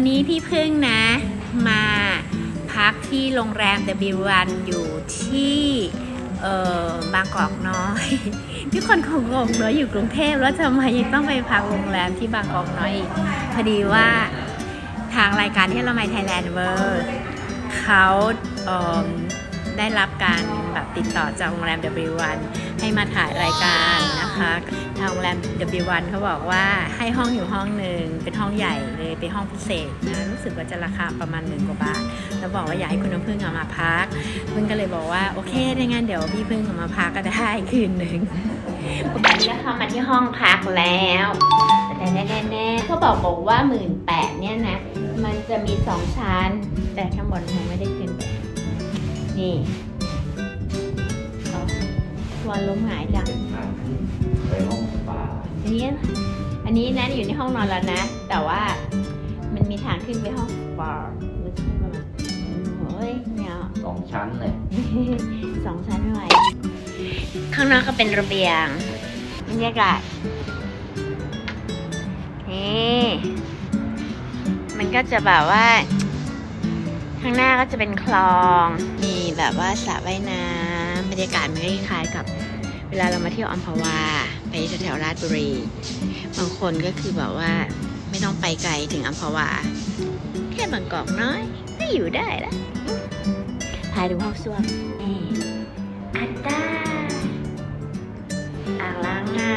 วันนี้พี่พึ่งนะ มาพักที่โรงแรม W1 อยู่ที่เอ่อบางกอกน้อย ทุกคนคงงงเนอะอยู่กรุงเทพแล้วทำไมยังต้องไปพักโรงแรมที่บางกอกน้อยอีกพอดีว่าทางรายการที่เราไม่ไทยแลนด์เวิร์เขาเอิ่ม ได้รับการแบบติดต่อจากโรงแรม W1 ให้มาถ่ายรายการนะคะทางโรงแรม W1 เขาบอกว่าให้ห้องอยู่ห้องหนึ่งเป็นห้องใหญ่เลยเป็นห้องพิเศษนะรู้สึกว่าจะราคาประมาณหมื่นกว่าบาท แล้วบอกว่าอยากให้คุณน้ำพึ่งเอามาพักพึ่งก็เลยบอกว่าโอเคถ้างั้นเดี๋ยวพี่พึ่งเอามาพักก็ได้คืนหนึ่งปกติก็เข้ามาที่ห้องพักแล้วแต่แน่แน่ๆเขาบอกบอกว่าหมื่นแปดเนี่ยนะมันจะมีสองชั้น แต่ข้างบนคงไม่ได้ขึ้นไป นี่เอาตัวล้มหงายจังไปห้องสปาอันนี้อันนี้นะอยู่ในห้องนอนแล้วนะ แต่ว่ามันมีทางขึ้นไปห้องบาร์หรือขึ้นประมาณโอ้ยเนี่ยสองชั้นเลยสองชั้นไม่ไหวข้างนอกก็เป็นระเบียงบรรยากาศนี่มันก็จะแบบว่า ข้างหน้าก็จะเป็นคลองมี แบบว่าสระว่ายน้ำบรรยากาศมันก็คล้ายๆกับ เวลาเรามาเที่ยวอัมพวาไปแถวๆราชบุรี บางคนก็คือแบบว่าไม่ต้องไปไกลถึงอัมพวา แค่บางกอกน้อยก็อยู่ได้แล้วพาดูห้องส้วมนี่อัตตาอ่างล้างหน้า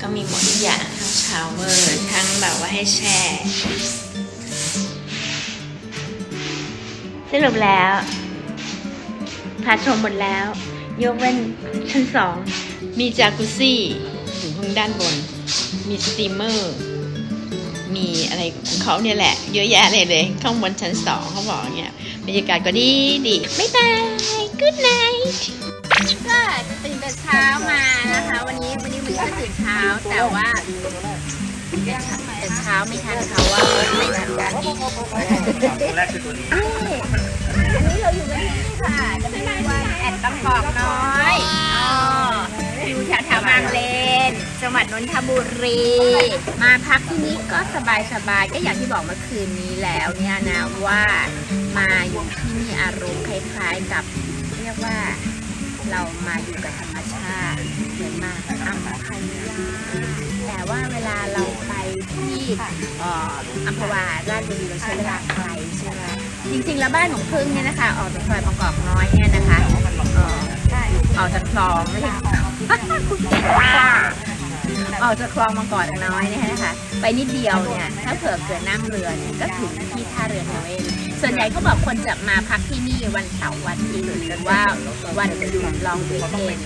ก็มีหมดทุกอย่างทั้งชาวเวอร์ทั้งแบบว่าให้แช่สรุปแล้วพาชมหมดแล้ว ยกเว้นชั้นสอง มีจากุซี่อยู่ข้างด้านบน มีสตีมเมอร์ มีอะไรของเขาเนี่ยแหละ เยอะแยะเลยเลย ข้างบนชั้นสองเขาบอกเนี่ยบรรยากาศก็ดีดี บ๊ายบาย good night ก็ เช้าแต่ว่าแต่เช้าไม่ทันเขาว่าไม่ทันกันตัวแรกคือตัวนี้อันนี้เราอยู่กันที่นี่ค่ะ จะเป็นวันแอดบางกอกน้อยอยู่แถวแถวๆบางเลน จังหวัดนนทบุรี มาพักที่นี่ก็สบายสบายๆก็อย่างที่บอกเมื่อคืนนี้แล้วเนี่ยนะว่ามาอยู่ที่นี่อารมณ์คล้ายๆกับเรียกว่า เรามาอยู่กับธรรมชาติเหมือนมาอัมพายาแต่ว่าเวลาเราไปที่อ่อัมพวาราชบุรีเราใช้เวลาไกลใช่ไหมจริง ๆ แล้วบ้านของพึ่งเนี่ยนะคะ ออกจากซอยบางกอกน้อยเนี่ยนะคะออออกจากคลองไม่ใช่ออกจากคลองบางกอกน้อยเนี่ยนะคะ ไปนิดเดียวเนี่ยถ้าเผื่อเกิดนั่งเรือเนี่ยก็ถึงที่ท่าเรือเทเวน ส่วนใหญ่ก็บอกคนจะมาพักที่นี่วันเสาร์วันอาทิตย์หรือว่าวันหยุดลองวีคเอน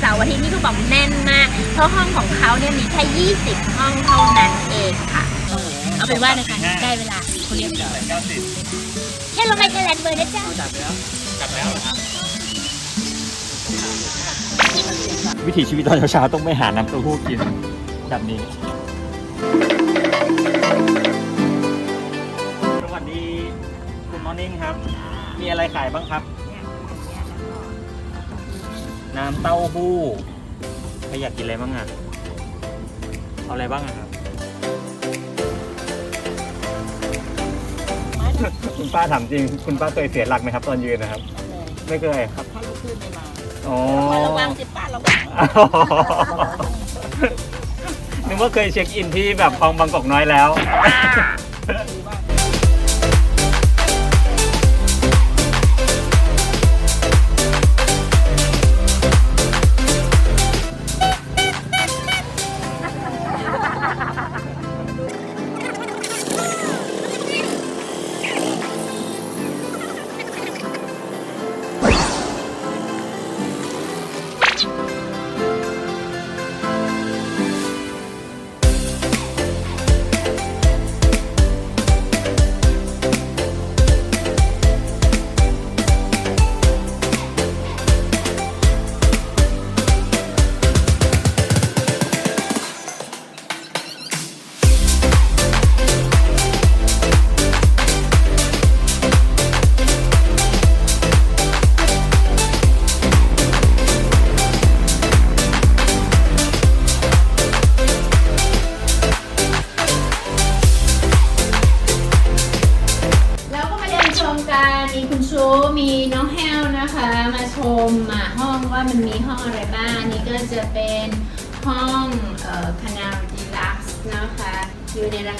เสาร์อาทิตย์นี่ก็บอกแน่นมาก เพราะห้องของเขาเนี่ยมีแค่ 20 ห้องเท่านั้นเองค่ะ เอาเป็นว่านะคะได้เวลาคุณเรียกแค่ลงไปแค่แลนเบอร์นะจ๊ะวิถีชีวิตตอนเช้าๆต้องไม่หาน้ำเต้าหู้กินแบบนี้ ขายบ้างครับน้ำเต้าหู้ใครอยากกินอะไรบ้างอะ เอาอะไรบ้างอะครับคุณป้าถามจริง คุณป้าเคยเสียหลักไหมครับตอนยืนนะครับ ไม่เคยครับถ้าลูกขึ้นไม่มาอ๋อระวังสิป้าระวังนึกว่าเคยเช็คอินที่แบบคลองบางกอกน้อยแล้ว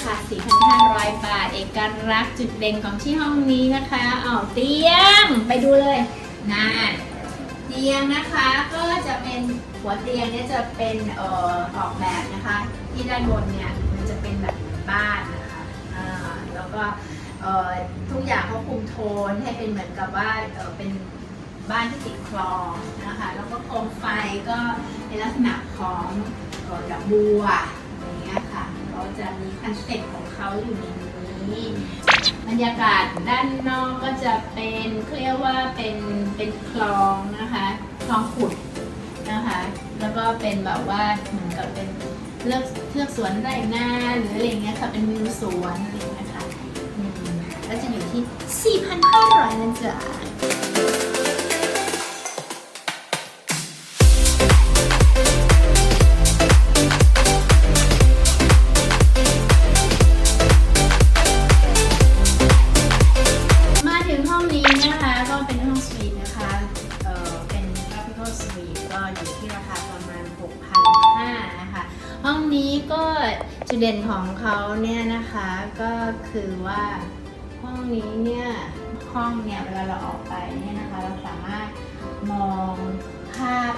คา 4,500 บาท เอกลักษณ์จุดเด่นของที่ห้องนี้นะคะอ๋อเตียง ไปดูเลยนะเตียงนะคะก็จะเป็นหัวเตียงเนี่ยจะเป็นเอ่อออกแบบนะคะ ที่ด้านบนเนี่ยมันจะเป็นแบบบ้านนะคะอ่าแล้วก็เอ่อทุกอย่างเขาคุมโทนให้เป็นเหมือนกับว่าเอ่อเป็นบ้านที่ติดคลองนะคะ แล้วก็โคมไฟก็เป็นลักษณะของดอกบัว เขาจะมีคอนเซ็ปต์ของเขาอยู่ในนี้ บรรยากาศด้านนอกก็จะเป็นเรียกว่าเป็นเป็นคลองนะคะคลองขุดนะคะ แล้วก็เป็นแบบว่าเหมือนกับเป็นเลือกเทือกสวนไร่นาหรืออะไรเงี้ยค่ะเป็นวิวสวนอะไรเงี้ยค่ะแล้วจะอยู่ที่ 4,500นะจ๊ะ คือว่าห้องนี้เนี่ยห้องเนี่ยเวลาเราออกไปเนี่ยนะคะ เราสามารถมองภาพ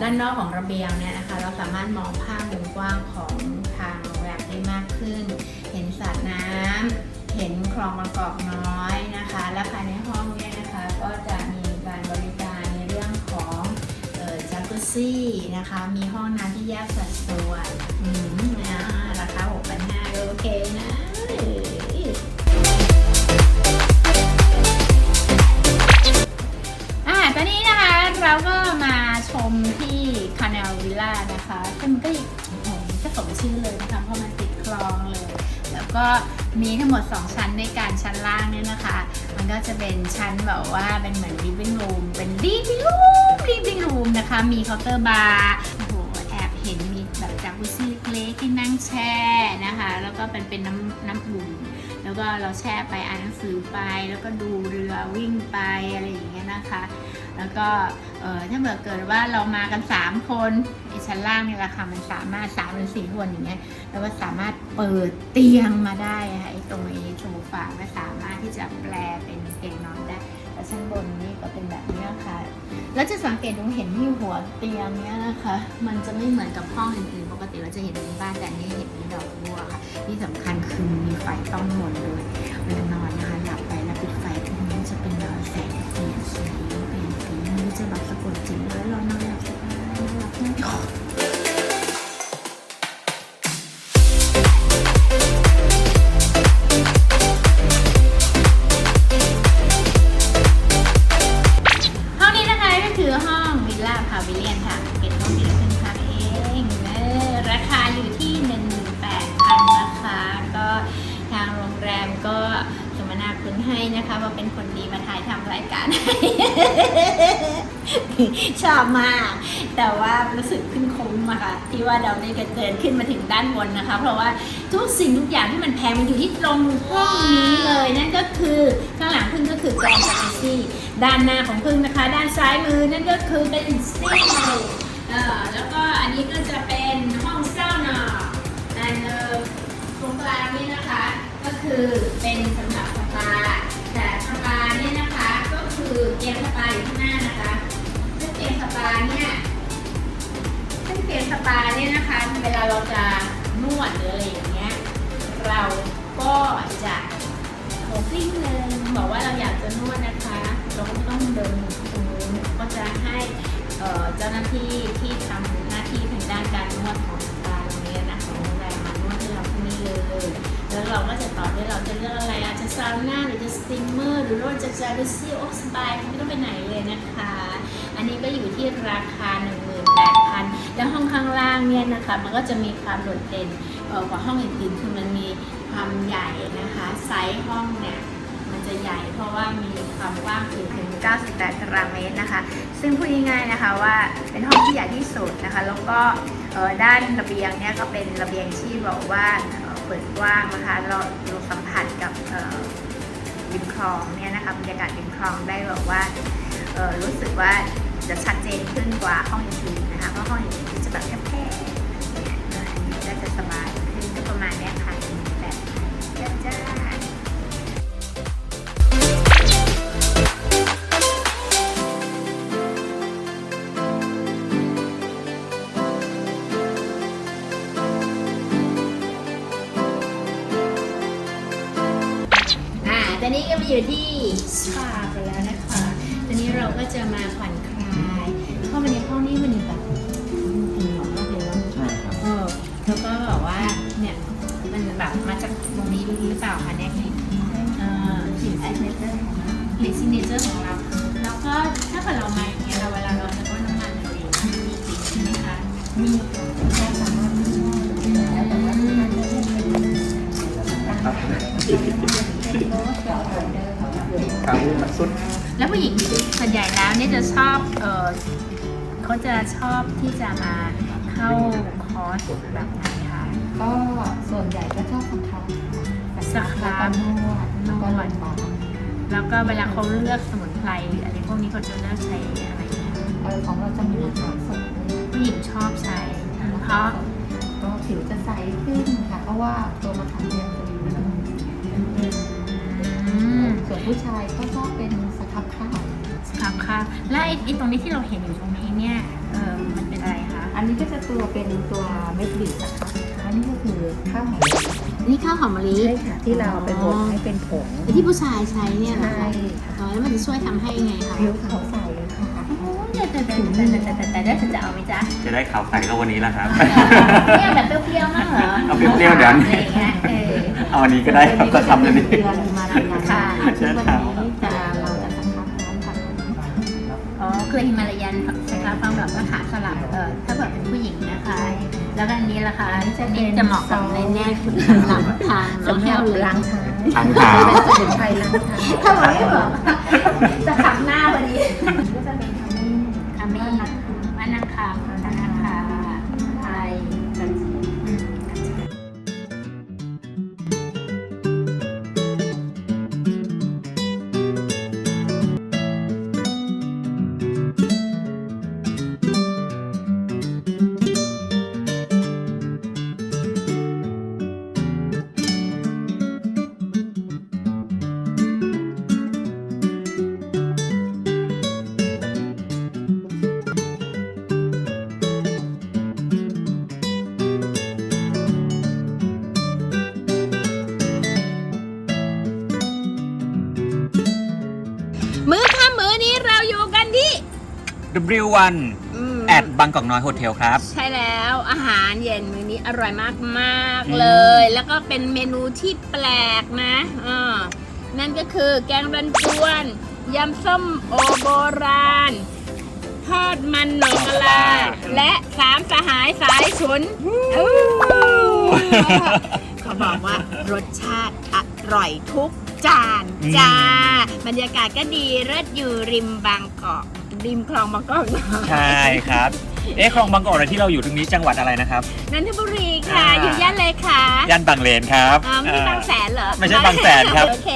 ด้านนอกของระเบียงเนี่ยนะคะ เราสามารถมองภาพมุมกว้างของทางโรงแรมได้มากขึ้น เห็นสระน้ำเห็นคลองบางกอกน้อยนะคะ และภายในห้องเนี่ยนะคะ ก็จะมีการบริการในเรื่องของเอ่อจักรุซี่นะคะ มีห้องน้ำที่แยกสัดส่วนอืมนะราคา6,500โอเคนะ อ่าตอนนี้นะคะเราก็มาชมที่คา n น l วิลล่านะคะซึ่งมันก็โอ้โหมันก็สมชื่อเลยนะคะเพราะมันติดคลองเลย แล้วก็มีทั้งหมด 2 ชั้นในการชั้นล่างเนี่ยนะคะ มันก็จะเป็นชั้นแบบว่าเป็นเหมือน living room เป็น living room living room นะคะ มีเคาน์เตอร์บาร์โอ้โหแอบเห็นมีแบบจากุซี่ เล็กที่นั่งแช่นะคะ แล้วก็เป็นเป็นน้ำน้ำอุ่นแล้วก็เราแช่ไปอ่านหนังสือไป แล้วก็ดูเรือวิ่งไปอะไรอย่างเงี้ยนะคะ แล้วก็เออถ้าเกิดเกิดว่าเรามากัน 3 คนไอชั้นล่างเนี่ยแหละค่ะมันสามารถ3หรือ4คนอย่างเงี้ยแล้วก็สามารถเปิดเตียงมาได้ค่ะไอตรงไอ้โซฟาก็สามารถที่จะแปลเป็นเตียงนอนได้แล้วชั้นบนนี่ก็เป็นแบบนี้ค่ะแล้วจะสังเกตดูเห็นที่หัวเตียงเนี้ยนะคะ มันจะไม่เหมือนกับห้องอื่น ปกติเราจะเห็นในบ้านแต่นี่เห็นมีดอกบัวค่ะที่สำคัญคือมีไฟต้องมนเลยเวลานอนนะคะหลับไปแล้วปิดไฟทีนี้จะเป็นแบบแสงเปลี่ยนสีเปลี่ยนสีไมันจะแบบสะกดจิตเลยเรานอนหลับสบายนอนหลับง่าย เป็นคนดีมาถ่ายทำรายการ ชอบมาก แต่ว่ารู้สึกขึ้นคุ้มอะค่ะ ที่ว่าเราได้กระเดินขึ้นมาถึงด้านบนนะคะ เพราะว่าทุกสิ่งทุกอย่างที่มันแพงมันอยู่ที่ตรงห้องนี้เลย นั่นก็คือข้างหลังพึ่งก็คือแกรนด์จากซี่ด้านหน้าของพึ่งนะคะ ด้านซ้ายมือนั่นก็คือเป็นซีเออแล้วก็อันนี้ก็จะเป็นห้องเศร้าหนออันตรงกลางนี่นะคะ ก็คือเป็นสำ เตียงสปาเนี่ยซึ่งเตียงสปาเนี่ยนะคะ เวลาเราจะนวดหรืออะไรอย่างเงี้ย เราก็จะโหกลิ้งเลยบอกว่าเราอยากจะนวดนะคะ เราก็ต้องเดินตรงนู้นก็จะให้เจ้าหน้าที่ที่ทำหน้าที่ทางด้านการนวดของสปาตรงนี้นะของโรงแรมมานวดให้เราที่นี่เลยแล้วเราก็จะตอบด้วยเราจะเลือกอะไรอาจจะซาวน่าหรือจะสติมเมอร์ หรือว่าจะจารุซี่โอ๊สบายไม่ต้องไปไหนเลยนะคะ นนี้ก็อยู่ที่ราคา 18,000 แล้วห้องข้างล่างเนี่ยนะคะมันก็จะมีความโดดเด่นกว่าห้องอื่นๆคือมันมีความใหญ่นะคะไซส์ห้องเนี่ยมันจะใหญ่เพราะว่ามีความกว้างถึง 98 ตารางเมตรนะคะ ซึ่งพูดง่ายๆนะคะว่าเป็นห้องที่ใหญ่ที่สุดนะคะ แล้วก็ด้านระเบียงเนี่ยก็เป็นระเบียงที่บอกว่าเปิดกว้างนะคะเราเราสัมผัสกับริมคลองเนี่ยนะคะบรรยากาศริมคลองได้แบบว่ารู้สึกว่า จะชัดเจนขึ้นกว่าห้องอื่นๆนะคะเพราะห้องอื่นๆจะแบบแคบๆเนี่ยอันนี้ก็จะสบายขึ้นก็ประมาณนี้ค่ะ มันแบบมาจากตรงนี้หรือเปล่าคะเนี่ยกลิ่นเอ่อกลิ่นไอเนเจอร์ของเรากลิ่นซิเนเจอร์ของเรา แล้วก็ถ้าเกิดเรามาอย่างเงี้ยเราเวลาเราจะพ่นน้ำมันอะไรอย่างเงี้ยมีกลิ่นใช่ไหมคะ มีแค่สามารถที่จะแต่ว่าที่นั่นจะไม่มีครับครับมันสุด แล้วผู้หญิงส่วนใหญ่แล้วเนี่ยจะชอบเออเขาจะชอบที่จะมาเข้าคอร์สแบบไหนคะ ก็ส่วนใหญ่ก็ชอบสักครั้งสักครั้แล้วงก็นวดแล้วก็ลงบาแล้วก็เวลาเขาเลือกสมุนไพรอะไรพวกนี้เขาจะเลือกใช้อะไรเนี่ยเออของเราจะมีสารสดผู้หญิงชอบใช้เพราะก็ผิวจะใสขึ้นค่ะ เพราะว่าตัวมะขามเปียกจะมีน้ำมันอืมส่วนผู้ชายก็ชอบเป็นสครับข้าวครับค่ะและไอ้ไอ้ตรงนี้ที่เราเห็นอยู่ตรงนี้เนี่ยเออมันเป็นอะไรคะ อันนี้ก็จะตัวเป็นตัวเม็ดบีบนะคะอั นี่ก็คือข้าวหอมมะลินี่ข้าวหอมมะลิ ใช่ค่ะที่เราไปบดให้เป็นผงที่ผู้ชายใช้เนี่ยใช่ค่ะแล้วมันจะช่วยทำให้ไงคะผิวขาวใสค่ะโอ้ยแต่แต่แต่แต่แต่แต่แต่จะเอาไหมจ๊ะจะได้ข่าวใส่ก็วันนี้แหละครับ เนี่ยแบบเปรี้ยวๆมากเหรอเอาเปรี้ยวๆเดี๋ยว อะไรอย่างเงี้ยเออ เอาวันนี้ก็ได้ครับก็ทำเลยดิ เดือนมาเลยนะค่ะ ซึ่งวันนี้จะเราจะสักพักน้ำกันอ๋อคือฮิมาลายันผักชะคาฟังแบบว่าขาสลับเออถ้าแบบเป็นผู้หญิงนะคะ แล้วก็อันนี้ล่ะคะอันนี้จะเหมาะกับในแน่คุณสำหรับทางน้องแก้วเลยล้างเท้าทางเท้าเป็นสมุนไพรล้างเท้าถ้าบอกไม่บอกจะขับหน้าพอดีก็จะเป็น W1 แอดบางกอกน้อยโฮเทลครับ ใช่แล้วอาหารเย็นมื้อนี้อร่อยมากมากอืมเลย แล้วก็เป็นเมนูที่แปลกนะอ่านั่นก็คือแกงรันจวนยำส้มโอโบราณ ทอดมันหนองกะลา และสามสหายสายฉุนอู้เขาบอกว่ารสชาติอร่อยทุกจานจ้า บรรยากาศก็ดีเลิศอยู่ริมบางกอก ริมคลองบางกอกน้อยใช่ครับ เอ๊ะคลองบางกอกอะไรที่เราอยู่ตรงนี้จังหวัดอะไรนะครับ นันทบุรีค่ะอ่าอยู่ย่านเลยค่ะย่านบางเลนครับอ๋อไม่ใช่บางแสนเหรอไม่ใช่บางแสนครับ โอเค